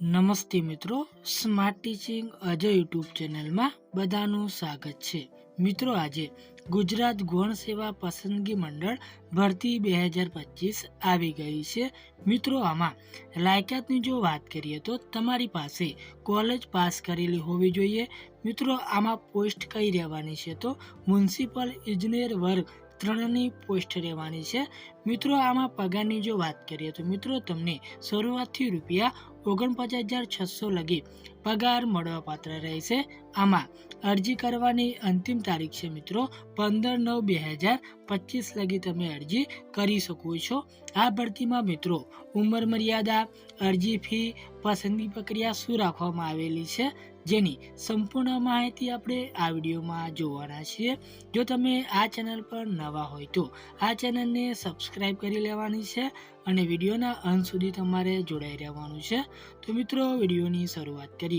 નમસ્તે મિત્રો smart teaching Ajay YouTube ચેનલમાં બધાનું સ્વાગત છે. મિત્રો, આજે ગુજરાત ગૌણ સેવા પસંદગી મંડળ ભરતી બે હજાર પચીસ આવી ગઈ છે. મિત્રો, આમાં લાયકાતની જો વાત કરીએ તો તમારી પાસે કોલેજ પાસ કરેલી હોવી જોઈએ. મિત્રો, આમાં પોસ્ટ કઈ રહેવાની છે તો મ્યુનિસિપલ ઇજનેર વર્ગ ત્રણની પોસ્ટ રહેવાની છે. મિત્રો, આમાં પગારની જો વાત કરીએ તો મિત્રો, તમને શરૂઆતથી રૂપિયા ઓગણપચાસ હજાર છસો લગી પગાર મળવાપાત્ર રહેશે. આમાં અરજી કરવાની અંતિમ તારીખ છે મિત્રો પંદર નવ બે હજાર પચીસ લગી તમે અરજી કરી શકો છો. આ ભરતીમાં મિત્રો ઉંમર મર્યાદા, અરજી ફી, પસંદગી પ્રક્રિયા શું રાખવામાં આવેલી છે જેની સંપૂર્ણ માહિતી આપણે આ વિડીયોમાં જોવાના છીએ. જો તમે આ ચેનલ પર નવા હોય તો આ ચેનલને સબસ્ક્રાઈબ કરી લેવાની છે અને વિડીયોના અંત સુધી તમારે જોડાઈ રહેવાનું છે. તો મિત્રો વિડીયોની શરૂઆત કરીએ.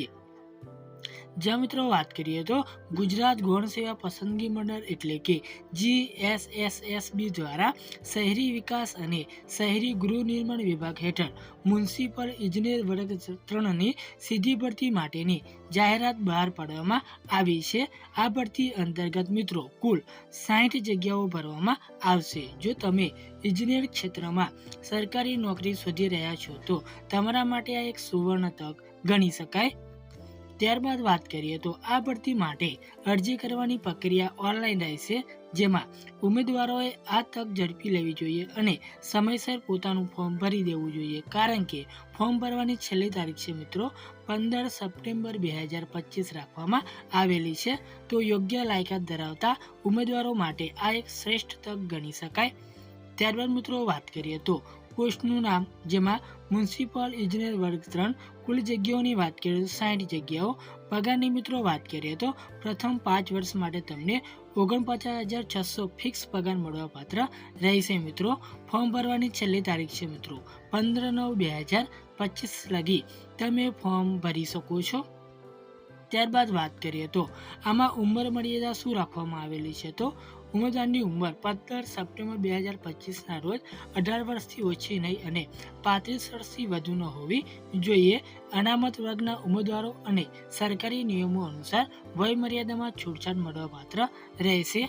જ્યાં મિત્રો વાત કરીએ તો ગુજરાત ગૌણ સેવા પસંદગી મંડળ એટલે કે જીએસએસએસબી દ્વારા શહેરી વિકાસ અને શહેરી ગૃહ નિર્માણ વિભાગ હેઠળ મ્યુનિસિપલ ઇજનેર વર્ગ ત્રણની સીધી ભરતી માટેની જાહેરાત બહાર પાડવામાં આવી છે. આ ભરતી અંતર્ગત મિત્રો કુલ સાઠ જગ્યાઓ ભરવામાં આવશે. જો તમે ઇજનેર ક્ષેત્રમાં સરકારી નોકરી શોધી રહ્યા છો તો તમારા માટે આ એક સુવર્ણ તક ગણી શકાય. ત્યારબાદ વાત કરીએ તો આ ભરતી માટે અરજી કરવાની પ્રક્રિયા ઓનલાઈન રહેશે જેમાં ઉમેદવારોએ આ તક ઝડપી લેવી જોઈએ અને સમયસર પોતાનું ફોર્મ ભરી દેવું જોઈએ. કારણ કે ફોર્મ ભરવાની છેલ્લી તારીખ છે મિત્રો, પંદર સપ્ટેમ્બર બે હજાર પચીસ રાખવામાં આવેલી છે. તો યોગ્ય લાયકાત ધરાવતા ઉમેદવારો માટે આ એક શ્રેષ્ઠ તક ગણી શકાય. ત્યારબાદ મિત્રો વાત કરીએ તો પોસ્ટનું નામ, જેમાં મ્યુનિસિપલ ઇજનેર વર્ગ ત્રણ, કુલ જગ્યાઓની વાત કરીએ તો સાઠ જગ્યાઓ. પગારની મિત્રો વાત કરીએ તો પ્રથમ પાંચ વર્ષ માટે તમને ઓગણપચાસ હજાર છસો ફિક્સ પગાર મળવા પાત્ર રહેશે મિત્રો. ફોર્મ ભરવાની છેલ્લી તારીખ છે મિત્રો, પંદર નવ બે હજાર પચીસ લગી તમે ફોર્મ ભરી શકો છો. ત્યારબાદ વાત કરીએ તો આમાં ઉંમર મર્યાદા શું રાખવામાં આવેલી છે તો ઉમેદવારની ઉંમર પંદર સપ્ટેમ્બર બે હજાર પચીસના રોજ અઢાર વર્ષથી ઓછી નહીં અને પાંત્રીસ વર્ષથી વધુ ન હોવી જોઈએ. અનામત વર્ગના ઉમેદવારો અને સરકારી નિયમો અનુસાર વય મર્યાદામાં છૂટછાટ મળવા પાત્ર રહેશે.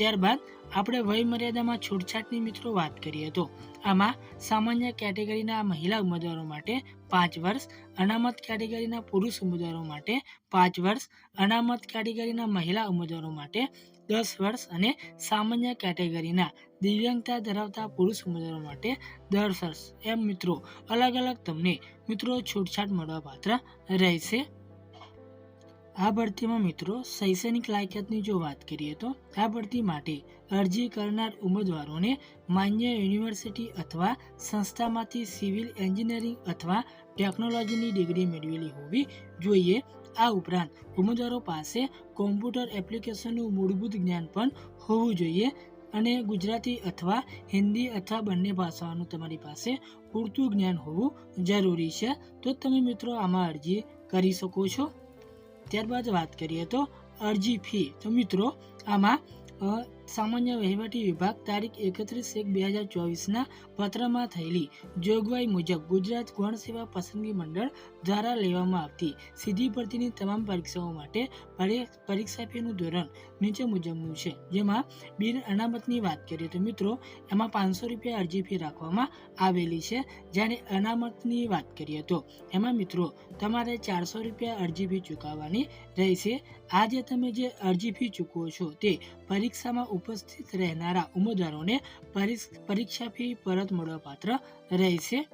ત્યારબાદ આપણે વય મર્યાદામાં છૂટછાટની મિત્રો વાત કરીએ તો આમાં સામાન્ય કેટેગરીના મહિલા ઉમેદવારો માટે પાંચ વર્ષ, અનામત કેટેગરીના પુરુષ ઉમેદવારો માટે પાંચ વર્ષ, અનામત કેટેગરીના મહિલા ઉમેદવારો માટે દસ વર્ષ અને સામાન્ય કેટેગરીના દિવ્યાંગતા ધરાવતા પુરુષ ઉમેદવારો માટે દસ વર્ષ. એમ મિત્રો અલગ અલગ તમને મિત્રો છૂટછાટ મળવા પાત્ર રહેશે. આ ભરતીમાં મિત્રો, શૈક્ષણિક લાયકાતની જો વાત કરીએ તો આ ભરતી માટે અરજી કરનાર ઉમેદવારોને માન્ય યુનિવર્સિટી અથવા સંસ્થામાંથી સિવિલ એન્જિનિયરિંગ અથવા ટેકનોલોજીની ડિગ્રી મેળવેલી હોવી જોઈએ. આ ઉપરાંત, ઉમેદવારો પાસે કોમ્પ્યુટર એપ્લિકેશનનું મૂળભૂત જ્ઞાન પણ હોવું જોઈએ અને ગુજરાતી અથવા હિન્દી અથવા બંને ભાષાઓનું તમારી પાસે પૂરતું જ્ઞાન હોવું જરૂરી છે. તો તમે મિત્રો, આમાં અરજી કરી શકો છો. ત્યારબાદ વાત કરીએ તો અરજી ફી. તો મિત્રો આમાં સામાન્ય વહીવટી વિભાગ તારીખ એકત્રીસ એક બે હજાર ચોવીસના પત્રમાં થયેલી જોગવાઈ મુજબ ગુજરાત ગૌણ સેવા પસંદગી મંડળ દ્વારા લેવામાં આવતી સીધી ભરતીની તમામ પરીક્ષાઓ માટે પરીક્ષા ફીનું ધોરણ નીચે મુજબનું છે. જેમાં બિન અનામતની વાત કરીએ તો મિત્રો, એમાં પાંચસો રૂપિયા અરજી ફી રાખવામાં આવેલી છે. જ્યારે અનામતની વાત કરીએ તો એમાં મિત્રો, તમારે ચારસો રૂપિયા અરજી ફી ચૂકવવાની રહેશે. આજે તમે જે અરજી ફી ચૂકવો છો તે પરીક્ષામાં ઉપસ્થિત રહેનારા ઉમેદવારોને પરીક્ષ- ફી પરત મળવાપાત્ર રહેશે.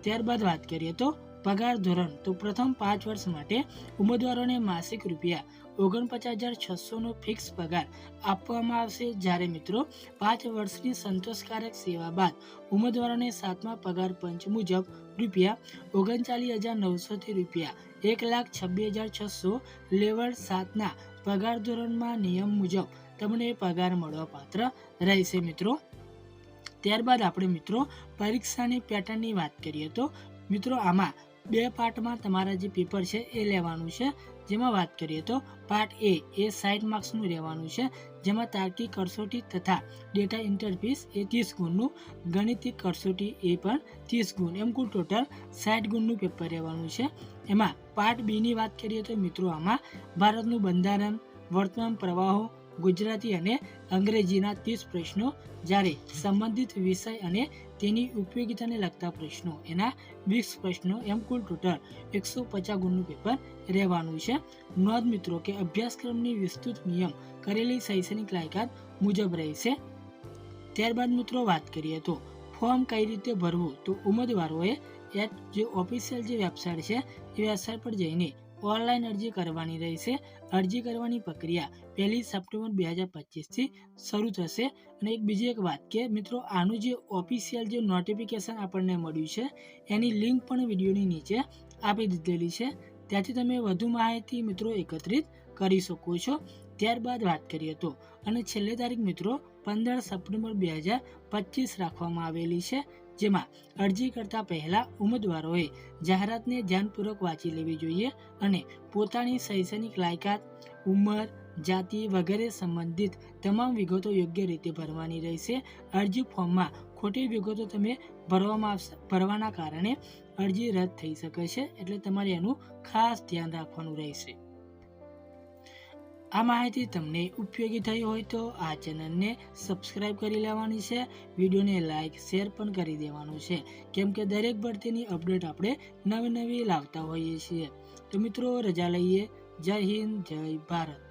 ત્યારબાદ વાત કરીએ તો પગાર ધોરણ. તો પ્રથમ પાંચ વર્ષ માટે ઉમેદવારોને માસિક રૂપિયા ઓગણપચાસ હજાર છસોનો ફિક્સ પગાર આપવામાં આવશે. જ્યારે મિત્રો પાંચ વર્ષની સંતોષકારક સેવા બાદ ઉમેદવારોને સાતમા પગાર પંચ મુજબ રૂપિયા ઓગણચાલીસ હજાર નવસોથી રૂપિયા એક લાખ છવ્વીસ હજાર છસો લેવલ સાતના પગાર ધોરણમાં નિયમ મુજબ તમને પગાર મળવા પાત્ર રહેશે મિત્રો. ત્યારબાદ આપણે મિત્રો પરીક્ષાની પેટર્નની વાત કરીએ તો મિત્રો આમાં બે પાર્ટમાં તમારા જે પેપર છે એ લેવાનું છે. જેમાં વાત કરીએ તો પાર્ટ એ એ સાઠ માર્ક્સનું રહેવાનું છે. જેમાં તાર્કિક કરસોટી તથા ડેટા ઇન્ટરફીસ એ ત્રીસ ગુણનું, ગણિતિક કરસોટી એ પણ ત્રીસ ગુણ. એમ કુલ ટોટલ સાઠ ગુણનું પેપર રહેવાનું છે. એમાં પાર્ટ બીની વાત કરીએ તો મિત્રો આમાં ભારતનું બંધારણ, વર્તમાન પ્રવાહો ગુજરાતી અને અંગ્રેજીના ત્રીસ પ્રશ્નો, જ્યારે સંબંધિત વિષય અને તેની ઉપયોગિતાને લગતા પ્રશ્નો, એના વીસ પ્રશ્નો એમ કુલ ટોટલ એકસો પચાસ ગુણનું પેપર રહેવાનું છે. નોંધ મિત્રો કે અભ્યાસક્રમની વિસ્તૃત નિયમ કરેલી શૈક્ષણિક લાયકાત મુજબ રહેશે. ત્યારબાદ મિત્રો વાત કરીએ તો ફોર્મ કઈ રીતે ભરવું? તો ઉમેદવારોએ એટ જે ઓફિશિયલ જે વેબસાઇટ છે, એ વેબસાઇટ પર જઈને ઓનલાઈન અરજી કરવાની રહેશે. અરજી કરવાની પ્રક્રિયા પહેલી સપ્ટેમ્બર બે હજાર પચીસથી શરૂ થશે. અને એક બીજી એક વાત કે મિત્રો, આનું જે ઓફિશિયલ જે નોટિફિકેશન આપણને મળ્યું છે, એની લિંક પણ વિડીયોની નીચે આપી દીધેલી છે. ત્યાંથી તમે વધુ માહિતી મિત્રો એકત્રિત કરી શકો છો. ત્યારબાદ વાત કરીએ તો, અને છેલ્લી તારીખ મિત્રો, પંદર સપ્ટેમ્બર બે હજાર પચીસ રાખવામાં આવેલી છે. જેમાં અરજી કરતા પહેલા ઉમેદવારોએ જાહેરાતને ધ્યાનપૂર્વક વાંચી લેવી જોઈએ અને પોતાની શૈક્ષણિક લાયકાત, ઉંમર, જાતિ વગેરે સંબંધિત તમામ વિગતો યોગ્ય રીતે ભરવાની રહેશે. અરજી ફોર્મમાં ખોટી વિગતો તમે ભરવામાં આવશે, ભરવાના કારણે અરજી રદ થઈ શકે છે, એટલે તમારે એનું ખાસ ધ્યાન રાખવાનું રહેશે. આ માહિતી તમને ઉપયોગી થઈ હોય તો આ ચેનલને સબસ્ક્રાઇબ કરી લેવાની છે. વિડીયોને લાઇક, શેર પણ કરી દેવાનું છે. કેમ કે દરેક ભરતીની અપડેટ આપણે નવી નવી લાવતા હોઈએ છીએ. તો મિત્રો, રજા લઈએ. જય હિન્દ, જય ભારત.